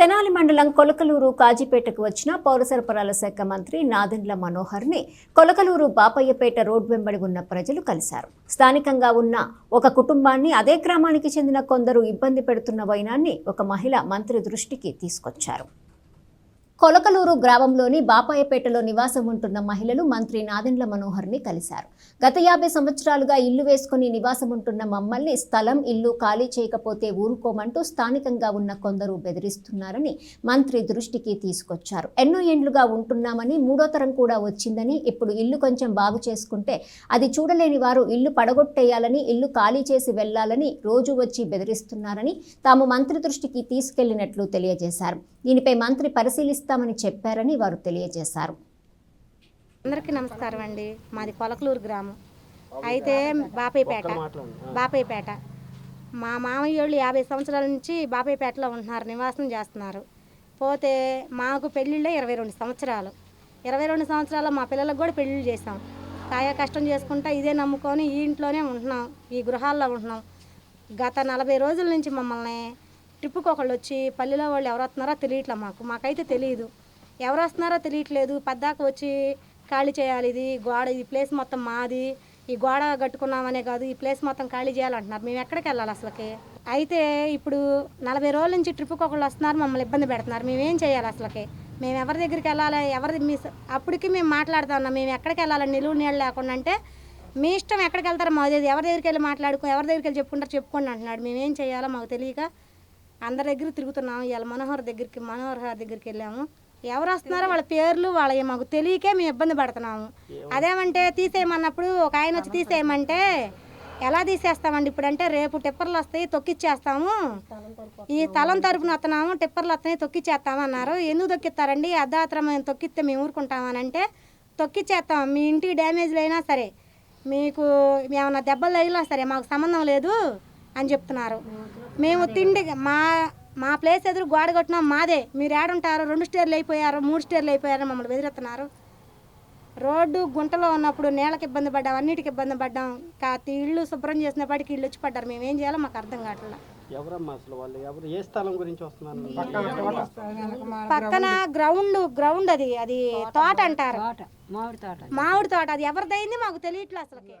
తెనాలి మండలం కొలకలూరు కాజీపేటకు వచ్చిన పౌర సరఫరాల శాఖ మంత్రి నాదెండ్ల మనోహర్ని కొలకలూరు బాపయ్యపేట రోడ్ వెంబడి ఉన్న ప్రజలు కలిశారు. స్థానికంగా ఉన్న ఒక కుటుంబాన్ని అదే గ్రామానికి చెందిన కొందరు ఇబ్బంది పెడుతున్న వైనాన్ని ఒక మహిళ మంత్రి దృష్టికి తీసుకొచ్చారు. కొలకలూరు గ్రామంలోని బాపాయపేటలో నివాసం ఉంటున్న మహిళలు మంత్రి నాదెండ్ల మనోహర్ని కలిశారు. గత యాభై సంవత్సరాలుగా ఇల్లు వేసుకుని నివాసం ఉంటున్న మమ్మల్ని స్థలం ఇల్లు ఖాళీ చేయకపోతే ఊరుకోమంటూ స్థానికంగా ఉన్న కొందరు బెదిరిస్తున్నారని మంత్రి దృష్టికి తీసుకొచ్చారు. ఎన్నో ఏండ్లుగా ఉంటున్నామని మూడో తరం కూడా వచ్చిందని ఇప్పుడు ఇల్లు కొంచెం బాగు చేసుకుంటే అది చూడలేని వారు ఇల్లు పడగొట్టేయాలని ఇల్లు ఖాళీ చేసి వెళ్ళాలని రోజు వచ్చి బెదిరిస్తున్నారని తాము మంత్రి దృష్టికి తీసుకెళ్ళినట్లు తెలియజేశారు. దీనిపై మంత్రి పరిశీలిస్తామని చెప్పారని వారు తెలియజేశారు. అందరికీ నమస్కారం అండి. మాది కొలకలూరు గ్రామం. అయితే బాపయ్యపేట బాపయ్యపేట మా మామయ్య వాళ్ళు యాభై సంవత్సరాల నుంచి బాపయ్యపేటలో ఉంటున్నారు నివాసం చేస్తున్నారు. పోతే మాకు పెళ్ళిళ్ళే ఇరవై రెండు సంవత్సరాలు. ఇరవై రెండు సంవత్సరాలు మా పిల్లలకు కూడా పెళ్ళిళ్ళు చేసాం కాయ కష్టం చేసుకుంటా ఇదే నమ్ముకొని ఈ ఇంట్లోనే ఉంటున్నాం ఈ గృహాల్లో ఉంటున్నాం. గత నలభై రోజుల నుంచి మమ్మల్ని ట్రిప్పుకి ఒకళ్ళు వచ్చి పల్లెలో వాళ్ళు ఎవరు వస్తున్నారో తెలియట్లే మాకు. మాకైతే తెలియదు ఎవరు వస్తున్నారో తెలియట్లేదు. పద్దాక వచ్చి ఖాళీ చేయాలి ఇది గోడ ఈ ప్లేస్ మొత్తం మాది. ఈ గోడ కట్టుకున్నామనే కాదు ఈ ప్లేస్ మొత్తం ఖాళీ చేయాలంటున్నారు. మేము ఎక్కడికి వెళ్ళాలి అసలుకి? అయితే ఇప్పుడు నలభై రోజుల నుంచి ట్రిప్కి ఒకళ్ళు వస్తున్నారు మమ్మల్ని ఇబ్బంది పెడుతున్నారు. మేమేం చేయాలి అసలుకి? మేము ఎవరి దగ్గరికి వెళ్ళాలి? ఎవరి మీ అప్పటికి మేము మాట్లాడుతా ఉన్నాం. మేము ఎక్కడికి వెళ్ళాలని నిలువు నీళ్ళు లేకుండా అంటే మీ ఇష్టం ఎక్కడికి వెళ్తారో మాకు తెలియదు ఎవరి దగ్గరికి వెళ్ళి మాట్లాడుకో ఎవరి దగ్గరికి వెళ్ళి చెప్పుకుంటారు చెప్పుకోండి అంటున్నాడు. మేమేం చేయాలో మాకు తెలియక అందరి దగ్గర తిరుగుతున్నాము ఇవాళ మనోహర్ దగ్గరికి మనోహర్ గారి దగ్గరికి వెళ్ళాము. ఎవరు వస్తున్నారో వాళ్ళ పేర్లు వాళ్ళ మాకు తెలియకే మేము ఇబ్బంది పడుతున్నాము. అదేమంటే తీసేయమన్నప్పుడు ఒక ఆయన వచ్చి తీసేయమంటే ఎలా తీసేస్తామండి ఇప్పుడంటే రేపు టిప్పర్లు వస్తాయి తొక్కిచ్చేస్తాము. ఈ తలం తరపున వస్తున్నాము టిప్పర్లు వస్తాయి తొక్కిచ్చేస్తాము అన్నారు. ఎందుకు తొక్కిస్తారండి? అర్ధాత్రం మేము తొక్కిస్తే మేము ఊరుకుంటామని అంటే తొక్కిచ్చేస్తాం మీ ఇంటికి డ్యామేజ్లు అయినా సరే మీకు ఏమన్నా దెబ్బలు తగిలినా సరే మాకు సంబంధం లేదు. అని చెప్తున్నారు. మేము తిండి మా మా ప్లేస్ ఎదురు గోడ కొట్టినాం మాదే. మీరు ఏడుంటారు రెండు స్టేర్లు అయిపోయారు మూడు స్టేర్లు అయిపోయారు మమ్మల్ని బెదిరిస్తున్నారు. రోడ్డు గుంటలో ఉన్నప్పుడు నేలకు ఇబ్బంది పడ్డాం అన్నిటికి ఇబ్బంది పడ్డాం. కాతి ఇల్లు శుభ్రం చేసినప్పటికీ ఇల్లు వచ్చి పడ్డారు. మేము ఏం చేయాలో మాకు అర్థం కావట్లేదు ఎవరమ్మా అసలు వాళ్ళు? ఎవరు ఏ స్థలం గురించి వస్తున్నారు? పక్కన గ్రౌండ్ గ్రౌండ్ అది అది తోట అంటారు. మామిడి తోట మామిడి తోట అది ఎవరిదైంది మాకు తెలియట్లేదు అసలుకి?